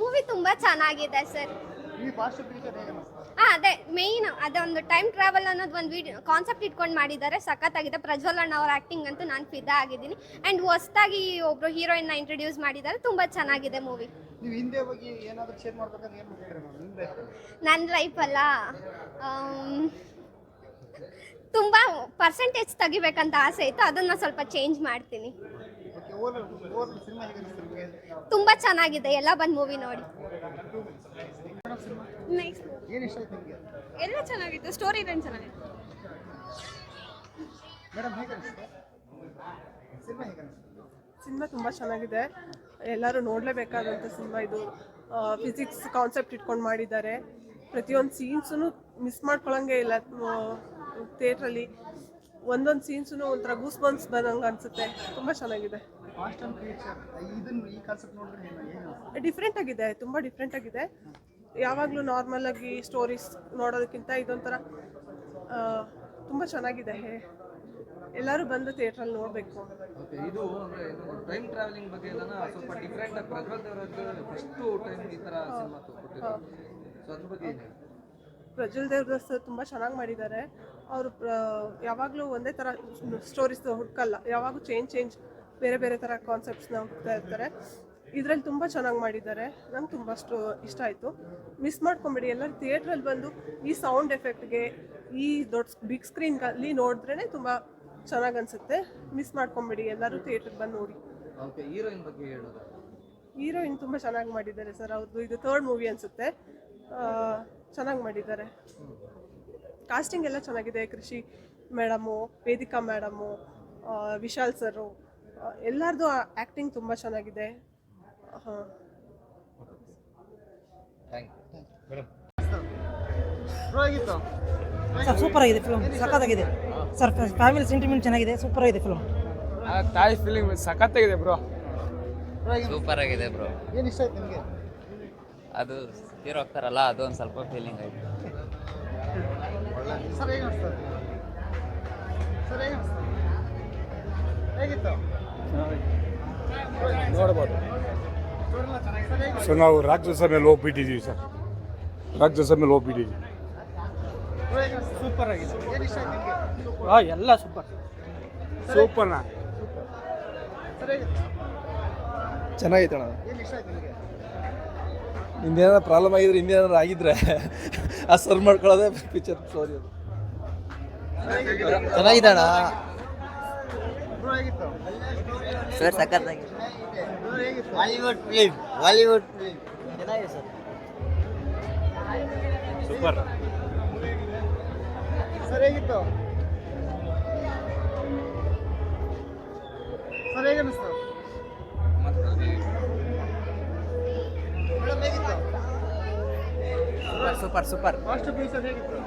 Movie ತುಂಬಾ ಚೆನ್ನಾಗಿದೆ sir ಈ ಫಾಸ್ಟ್ ಹೇಗೆ ಹಾ ಅದೇ ಮೇನ್ ಅದೊಂದು ಟೈಮ್ ಟ್ರಾವೆಲ್ ಅನ್ನೋದು ಒಂದು ವಿಡಿಯೋ ಕಾನ್ಸೆಪ್ಟ್ ಇಟ್ಕೊಂಡು ಮಾಡಿದ್ದಾರೆ. ಸಖತ್ತಾಗಿದೆ. ಪ್ರಜ್ವಲ್ ಅಣ್ಣ ಅವ್ರ ಆ್ಯಕ್ಟಿಂಗ್ ಅಂತೂ ನಾನು ಫಿದಾ ಆಗಿದ್ದೀನಿ. ಆ್ಯಂಡ್ ಹೊಸದಾಗಿ ಒಬ್ರು ಹೀರೋಯಿನ್ನ ಇಂಟ್ರೊಡ್ಯೂಸ್ ಮಾಡಿದ್ದಾರೆ. ತುಂಬ ಚೆನ್ನಾಗಿದೆ ಮೂವಿ ನೀವು ಹಿಂದೆ ಹೋಗಿ ಏನಾದರೂ ಶೇರ್ ಮಾಡ್ಬೇಕಂದ್ರೆ ಏನು ಮಾಡ್ತೀರಾ ನಾವು ನಿಮ್ಮ ಲೈಫ್ ನನ್ನ ಲೈಫಲ್ಲ ತುಂಬ ಪರ್ಸೆಂಟೇಜ್ ತೆಗಿಬೇಕಂತ ಆಸೆ ಇತ್ತು. ಅದನ್ನು ಸ್ವಲ್ಪ ಚೇಂಜ್ ಮಾಡ್ತೀನಿ. ತುಂಬ ಚೆನ್ನಾಗಿದೆ ಎಲ್ಲ ಬಂದು ಮೂವಿ ನೋಡಿ. ಮೇಡಮ್ ಸಿನಿಮಾ ಏನು ಇಷ್ಟ ಆಯ್ತು ನಿಮಗೆ? ಎಲ್ಲ ಚೆನ್ನಾಗಿತ್ತು ಸ್ಟೋರಿ ಲೈನ್ ಚೆನ್ನಾಗಿತ್ತು. ಸಿನಿಮಾ ತುಂಬಾ ಸಿನಿಮಾ ತುಂಬ ಚೆನ್ನಾಗಿದೆ. ಎಲ್ಲರೂ ನೋಡಲೇಬೇಕಾದಂಥ ಸಿನಿಮಾ ಇದು. ಫಿಸಿಕ್ಸ್ ಕಾನ್ಸೆಪ್ಟ್ ಇಟ್ಕೊಂಡು ಮಾಡಿದ್ದಾರೆ. ಪ್ರತಿಯೊಂದು ಸೀನ್ಸೂ ಮಿಸ್ ಮಾಡ್ಕೊಳಂಗೆ ಇಲ್ಲ. ಥಿಯೇಟ್ರಲ್ಲಿ ಒಂದೊಂದು ಸೀನ್ಸು ಒಂಥರ ಗೂಸ್ ಬನ್ಸ್ ಬಂದಂಗೆ ಅನಿಸುತ್ತೆ. ತುಂಬ ಚೆನ್ನಾಗಿದೆ. ಡಿಫ್ರೆಂಟ್ ಆಗಿದೆ ತುಂಬ ಡಿಫ್ರೆಂಟ್ ಆಗಿದೆ. ಯಾವಾಗಲೂ ನಾರ್ಮಲ್ ಆಗಿ ಸ್ಟೋರೀಸ್ ನೋಡೋದಕ್ಕಿಂತ ಇದೊಂಥರ ತುಂಬ ಚೆನ್ನಾಗಿದೆ. ಎಲ್ಲರೂ ಬಂದು ಥಿಯೇಟ್ರಲ್ಲಿ ನೋಡಬೇಕು. ಓಕೆ ಇದು ಅಂದ್ರೆ ಟೈಮ್ ಟ್ರಾವೆಲಿಂಗ್ ಬಗ್ಗೆ ನಾನು ಸ್ವಲ್ಪ ಡಿಫ್ರೆಂಟ್ ಆಗಿ ಪ್ರಜ್ವಲ್ ದೇವರದ್ದು ಫಸ್ಟ್ ಟೈಮ್ ಈ ತರ ಸಿನಿಮಾ ಕೊಟ್ಟಿರೋದು ಸೊ ಅದ್ರ ಬಗ್ಗೆ? ಪ್ರಜ್ವಲ್ ದೇವದಾಸ್ ತುಂಬ ಚೆನ್ನಾಗಿ ಮಾಡಿದ್ದಾರೆ. ಅವರು ಯಾವಾಗಲೂ ಒಂದೇ ಥರ ಸ್ಟೋರೀಸ್ ಹುಡ್ಕಲ್ಲ. ಯಾವಾಗಲೂ ಚೇಂಜ್ ಚೇಂಜ್ ಬೇರೆ ಬೇರೆ ಥರ ಕಾನ್ಸೆಪ್ಟ್ಸ್ನ ಹುಡ್ತಾ ಇರ್ತಾರೆ. ಇದರಲ್ಲಿ ತುಂಬ ಚೆನ್ನಾಗಿ ಮಾಡಿದ್ದಾರೆ. ನಂಗೆ ತುಂಬ ಅಷ್ಟು ಇಷ್ಟ ಆಯಿತು. ಮಿಸ್ ಮಾಡ್ಕೊಂಬಿಡಿ. ಎಲ್ಲರೂ ಥಿಯೇಟ್ರಲ್ಲಿ ಬಂದು ಈ ಸೌಂಡ್ ಎಫೆಕ್ಟ್ಗೆ ಈ ದೊಡ್ಡ ಬಿಗ್ ಸ್ಕ್ರೀನ್ಗಲ್ಲಿ ನೋಡಿದ್ರೇ ತುಂಬ ಚೆನ್ನಾಗಿ ಅನಿಸುತ್ತೆ. ಮಿಸ್ ಮಾಡ್ಕೊಂಬಿಡಿ. ಎಲ್ಲರೂ ಥಿಯೇಟ್ರಿಗೆ ಬಂದು ನೋಡಿ. ಹೀರೋಯಿನ್ ಬಗ್ಗೆ ಹೇಳೋದು? ಹೀರೋಯಿನ್ ತುಂಬ ಚೆನ್ನಾಗಿ ಮಾಡಿದ್ದಾರೆ ಸರ್. ಅವ್ರದ್ದು ಇದು ಥರ್ಡ್ ಮೂವಿ ಅನಿಸುತ್ತೆ. ಚೆನ್ನಾಗಿ ಮಾಡಿದ್ದಾರೆ. ಕಾಸ್ಟಿಂಗ್ ಎಲ್ಲ ಚೆನ್ನಾಗಿದೆ. Krishi madam Vedika madam Vishal sir ಎಲ್ಲರದು ಆ್ಯಕ್ಟಿಂಗ್ ತುಂಬ ಚೆನ್ನಾಗಿದೆ. ಹಾಂ. ಥ್ಯಾಂಕ್ ಯು ಬ್ರೋ ಆಗಿತ್ತು. ಸರ್ ಸೂಪರ್ ಆಗಿದೆ ಫಿಲ್ಮ್ ಸಖತ್ತಾಗಿದೆ. ಸರ್ ಫ್ಯಾಮಿಲಿ ಸೆಂಟಿಮೆಂಟ್ ಚೆನ್ನಾಗಿದೆ. ಸೂಪರ್ ಆಗಿದೆ ಫಿಲ್ಮ್ ತಾಯಿ ಫಿಲಿಮ್ ಸಖತ್ತಾಗಿದೆ ಬ್ರೋ ಸೂಪರ್ ಆಗಿದೆ ಬ್ರೋ ಏನು ಇಷ್ಟ ಆಯ್ತು ನಿಮಗೆ? ಅದು ಹೀರೋ ಆಗ್ತಾರಲ್ಲ ಅದು ಒಂದು ಸ್ವಲ್ಪ ಫೀಲಿಂಗ್ ಆಯ್ತು. ಸರ್ ಹೇಗೆ ಸರ್ ಹೇಗೆ ಅನಿಸ್ತು ಹೇಗಿತ್ತು? ನೋಡ್ಬೋದು. ಸರ್ ನಾವು ರಾಜ್ಯ ನಾವು ರಾಜ್ಯಸಭೆಯಲ್ಲಿ ಹೋಗ್ಬಿಟ್ಟಿದ್ದೀವಿ ಸರ್. ರಾಜ್ಯಸಭೆಯಲ್ಲಿ ಹೋಗ್ಬಿಟ್ಟಿದ್ದೀವಿ ಬ್ರೋ ಹೇಗೆ ಸೂಪರ್ ಆಗಿದೆ. ಏನು ಇಷ್ಟ ಆಯ್ತು ನಿಮಗೆ? ಹಾಂ ಎಲ್ಲ ಸೂಪರ್ ಸೂಪರ್ನ ಚೆನ್ನಾಗಿತ್ತು ಅಣ್ಣ. ಹಿಂದೇನಾರ ಪ್ರಾಬ್ಲಮ್ ಆಗಿದ್ರೆ ಇನ್ನೇನಾದ್ರು ಆಗಿದ್ರೆ ಆ ಸರ್ವ್ ಮಾಡ್ಕೊಳ್ಳೋದೇ ಪಿಕ್ಚರ್ ಸ್ಟೋರಿ ಅದು. ಚೆನ್ನಾಗಿದ್ದಾಣ? ಅಣ್ಣ ಬ್ರೋ ಹೇಗಿತ್ತು ಸರ್ ಸಖತ್ತಾಗಿ ಬಾಲಿವುಡ್ ಫಿಲಿಮ್ ಬಾಲಿವುಡ್ ಫಿಲಿಮ್ ಚೆನ್ನಾಗಿದೆ ಸರ್ ಸೂಪರ್ ಸರ್ ಹೇಗಿತ್ತು ಸರ್ ಹೇಗೆ ಸೂಪರ್ ಸೂಪರ್ ಫಾಸ್ಟ್ ಫ್ಯೂಚರ್ ಹೇಗಿತ್ತು?